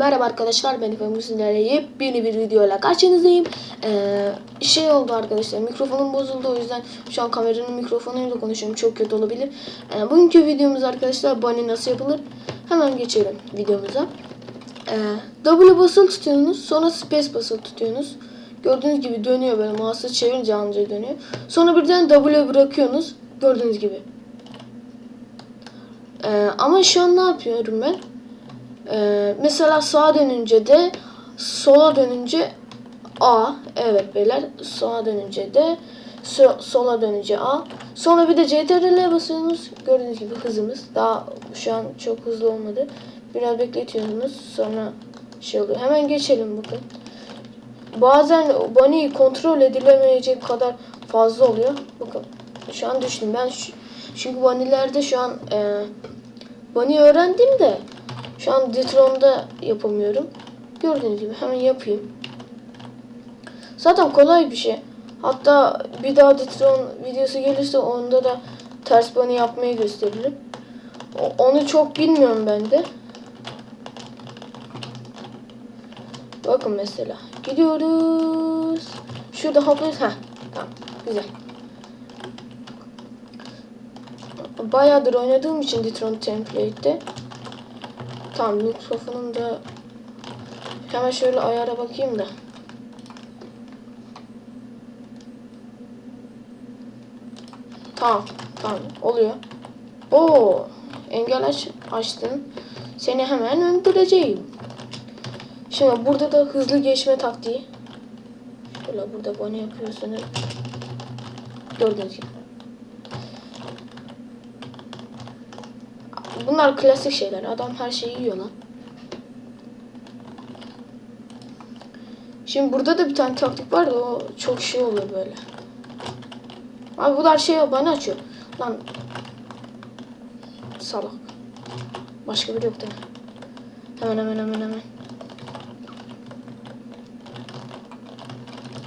Merhaba arkadaşlar ben İfem Gülsünler'e yepyeni bir videoyla karşınızdayım. Ee, şey oldu arkadaşlar mikrofonum bozuldu o yüzden şu an kameranın mikrofonuyla konuşuyorum çok kötü olabilir. Ee, bugünkü videomuz arkadaşlar bunny nasıl yapılır hemen geçelim videomuza. Ee, W basılı tutuyorsunuz sonra space basılı tutuyorsunuz. Gördüğünüz gibi dönüyor böyle mouse'u çevirince anca dönüyor. Sonra birden W bırakıyorsunuz gördüğünüz gibi. Ee, ama şu an ne yapıyorum ben? Ee, mesela sağa dönünce de sola dönünce A. Evet beyler. Sağa dönünce de so- sola dönünce A. Sonra bir de CTRL'e basıyorsunuz. Gördüğünüz gibi hızımız. Daha şu an çok hızlı olmadı. Biraz bekletiyorsunuz. Sonra şey oluyor. Hemen geçelim bakın. Bazen bunny'i kontrol edilemeyecek kadar fazla oluyor. Bakın. Şu an düştüm. Ben şu, çünkü bunny'lerde şu an e, bunny öğrendim de şu an Ditron'da yapamıyorum. Gördüğünüz gibi hemen yapayım. Zaten kolay bir şey. Hatta bir daha Ditron videosu gelirse onda da ters bunny yapmayı gösteririm. Onu çok bilmiyorum ben de. Bakın mesela. Gidiyoruz. Şurada hopluyoruz. Heh. Tamam. Güzel. Bayağıdır oynadığım için Ditron Template'te Tamam mikrofonum da hemen şöyle ayara bakayım da. Tamam, tamam oluyor. Oo, engel aç, açtın. Seni hemen öldüreceğim. Şimdi burada da hızlı geçme taktiği. Şöyle burada bana yapıyorsunuz. Gördüğünüz gibi. Bunlar klasik şeyler. Adam her şeyi yiyor lan. Şimdi burada da bir tane taktik var da o çok şey oluyor böyle. Abi bunlar şey bana açıyor. Lan salak. Başka biri yok değil? Hemen hemen hemen hemen.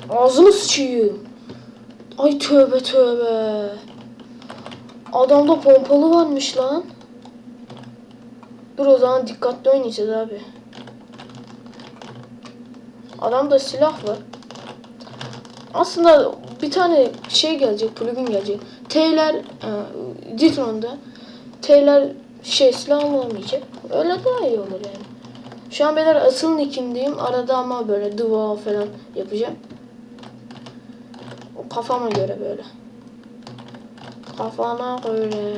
Ağzını sıçayım. Ay tövbe tövbe. Adamda pompalı varmış lan. Dur o zaman dikkatli oynayacağız abi. Adamda silah var. Aslında bir tane şey gelecek, plugin gelecek. T'ler e, Ditron'da T'ler şey silah olmayacak. Öyle daha iyi olur yani. Şu an beyler asıl nickimdeyim. Arada ama böyle dua falan yapacağım. O kafama göre böyle. Kafana göre.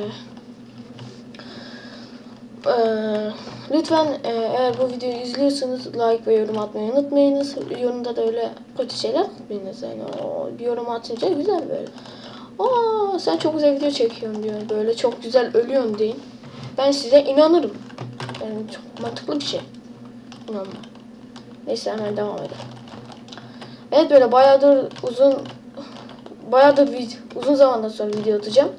Ee, lütfen e, eğer bu videoyu izliyorsanız like ve yorum atmayı unutmayınız. Yorumda da öyle kötü şeyler atmayınız. Yani o yorum atınca güzel böyle. Aa sen çok güzel video çekiyorsun diyor. Böyle çok güzel ölüyorsun deyin. Ben size inanırım. Yani çok mantıklı bir şey. İnanma. Neyse hemen devam edelim. Evet böyle bayağıdır uzun bayağıdır video, uzun zamandan sonra video atacağım.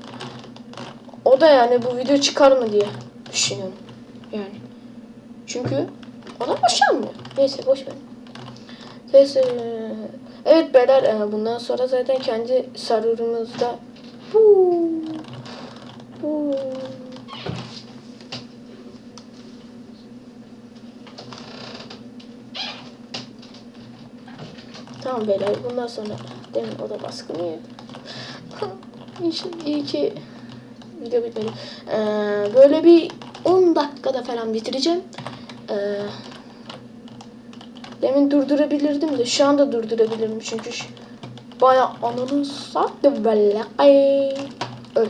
O da yani bu video çıkar mı diye düşünüyorum. Yani. Çünkü ona boşanmıyor. Neyse boş ver. Neyse. Evet beyler e, bundan sonra zaten kendi serverımızda bu bu Tamam beyler bundan sonra demin o da baskını yedi. İyi ki video bitmedi. Ee, böyle bir 10 dakikada falan bitireceğim. Ee, demin durdurabilirdim de şu anda durdurabilirim çünkü baya ananın sattı böyle. Ay. Öl.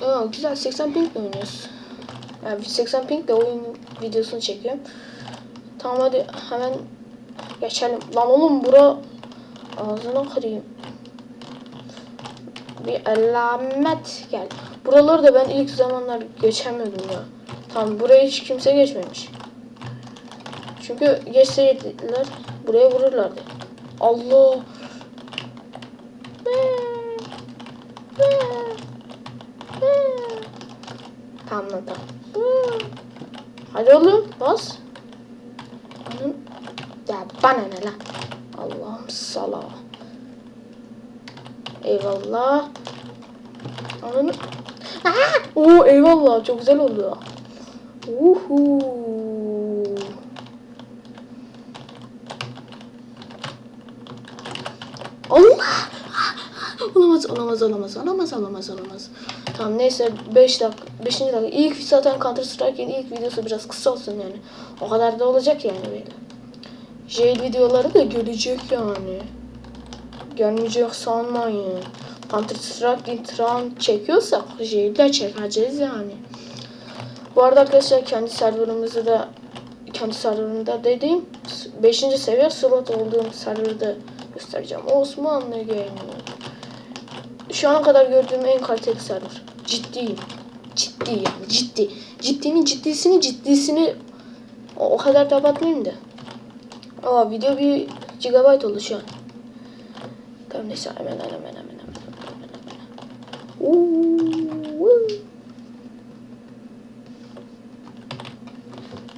Aa, güzel 80 ping oynuyoruz. Yani 80 ping de oyun videosunu çekiyorum. Tamam hadi hemen geçelim. Lan oğlum bura ağzına kırayım bir alamet gel. Buraları da ben ilk zamanlar geçemiyordum ya. Tam buraya hiç kimse geçmemiş. Çünkü geçseydiler buraya vururlardı. Allah. Tamam lan tamam. Hadi oğlum bas. Ya bana ne lan. Allah'ım salam. Eyvallah. Ananı. Aa! Oo eyvallah çok güzel oldu. Uhu. Allah! Olamaz, olamaz, olamaz, olamaz, olamaz, olamaz. Tamam neyse 5 dakika, 5. dakika. İlk zaten Counter Strike'in ilk videosu biraz kısa olsun yani. O kadar da olacak yani böyle. Jail videoları da görecek yani. Gelmeyecek sanmayın. Counter Strike intran çekiyorsak de çekeceğiz yani. Bu arada arkadaşlar kendi serverımızı da kendi serverımda dediğim 5. seviye slot olduğum serverda göstereceğim. Osmanlı Gaming. Şu ana kadar gördüğüm en kaliteli server. Ciddiyim. Ciddi yani ciddi. Ciddinin ciddisini ciddisini o, o kadar da abartmayayım da. Aa video bir gigabyte oldu şu an. Neyse hemen hemen hemen hemen hemen hemen. Oo,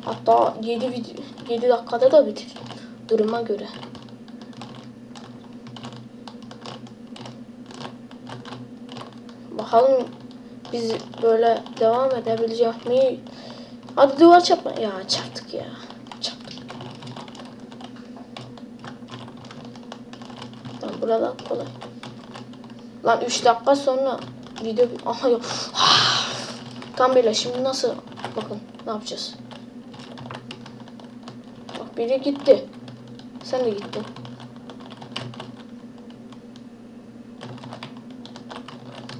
Hatta 7 video 7 dakikada da bitir. Duruma göre. Bakalım biz böyle devam edebilecek miyiz? Hadi duvar çarpma. Ya çarptık ya. Çarptık. Burada kolay. Lan 3 dakika sonra video aha yok. Tam böyle şimdi nasıl bakın ne yapacağız? Bak biri gitti. Sen de gittin.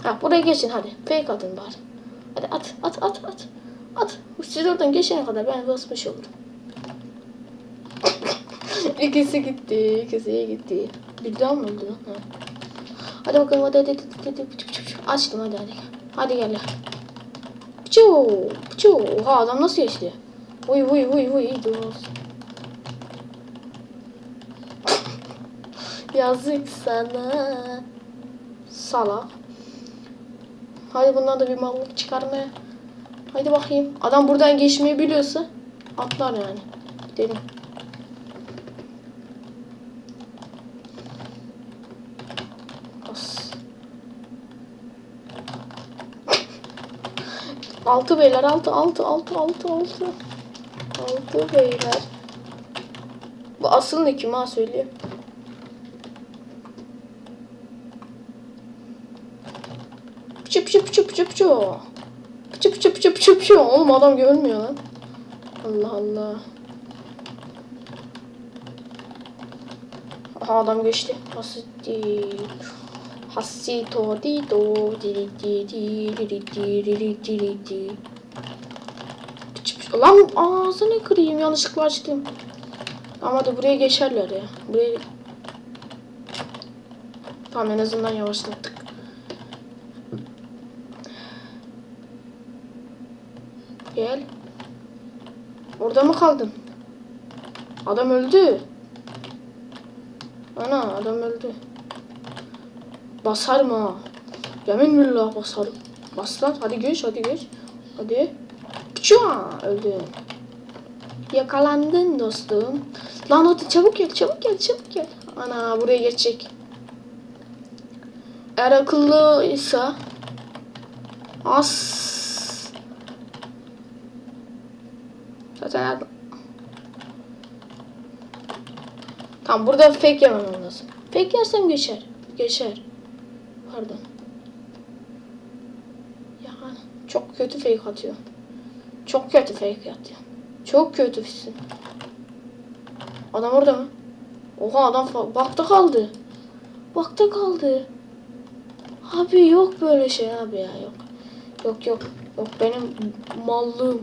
Ha buraya geçin hadi. Fake atın bari. Hadi at at at at. At. Siz oradan geçene kadar ben basmış olurum. ikisi gitti. İkisi gitti. Bir daha mı öldü lan? Ha. Hadi bakalım hadi hadi hadi hadi. Çık, çık, çık. Açtım hadi hadi. Hadi gel. Pıçoo. Pıçoo. Oha adam nasıl geçti? Vuy vuy vuy vuy. Dur. Yazık sana. Salak. Hadi bundan da bir mallık çıkarmaya. Hadi bakayım. Adam buradan geçmeyi biliyorsa atlar yani. Gidelim. As. Altı beyler altı altı altı altı altı. Altı beyler. Bu ne kim ha söyleyeyim. Pıçı pıçı pıçı pıçı pıçı. Pıçı pıçı pıçı pıçı pıçı. Oğlum adam görmüyor lan. Allah Allah. Aha adam geçti. Hasiti. Hasito Hassito dito diri diri diri diri diri diri Lan ağzını kırayım yanlışlıkla açtım. Ama da buraya geçerler ya. Buraya... Tamam en azından yavaşlattık. Gel. Orada mı kaldın? Adam öldü. Ana adam öldü. Basar mı? Yemin billah basarım. Bas lan hadi geç hadi geç. Hadi. Çua öldü. Yakalandın dostum. Lan hadi çabuk gel çabuk gel çabuk gel. Ana buraya geçecek. Eğer akıllıysa as Zaten Tamam burada fake yemem lazım. Fake yersem geçer. Geçer. Pardon. Yani çok kötü fake atıyor. Çok kötü fake atıyor. Çok kötüsün. Adam orada mı? Oha adam bakta kaldı. Bakta kaldı. Abi yok böyle şey abi ya yok. Yok yok. Yok benim mallığım.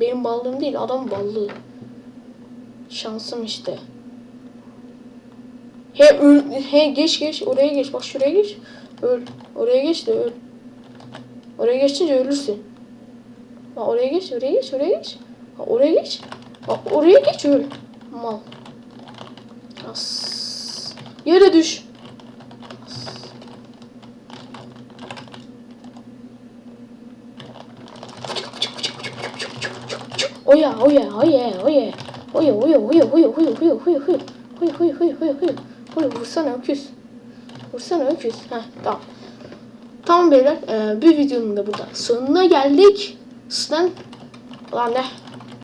Benim ballığım değil adam ballığı. Şansım işte. He he geç geç oraya geç bak şuraya geç. Öl. Oraya geç de öl. Oraya geçince ölürsün. Bak oraya geç oraya geç oraya geç. Bak oraya geç. Bak oraya geç öl. Mal. As. Yere düş. As. Oya oya oya oya oya oya oya oya oya oya oya oya Huy huy huy huy huy. Huy vursana öküz. Vursana öküz. Heh tamam. Tamam beyler. Ee, bir videonun da burada sonuna geldik. Sıdan. Lan ne?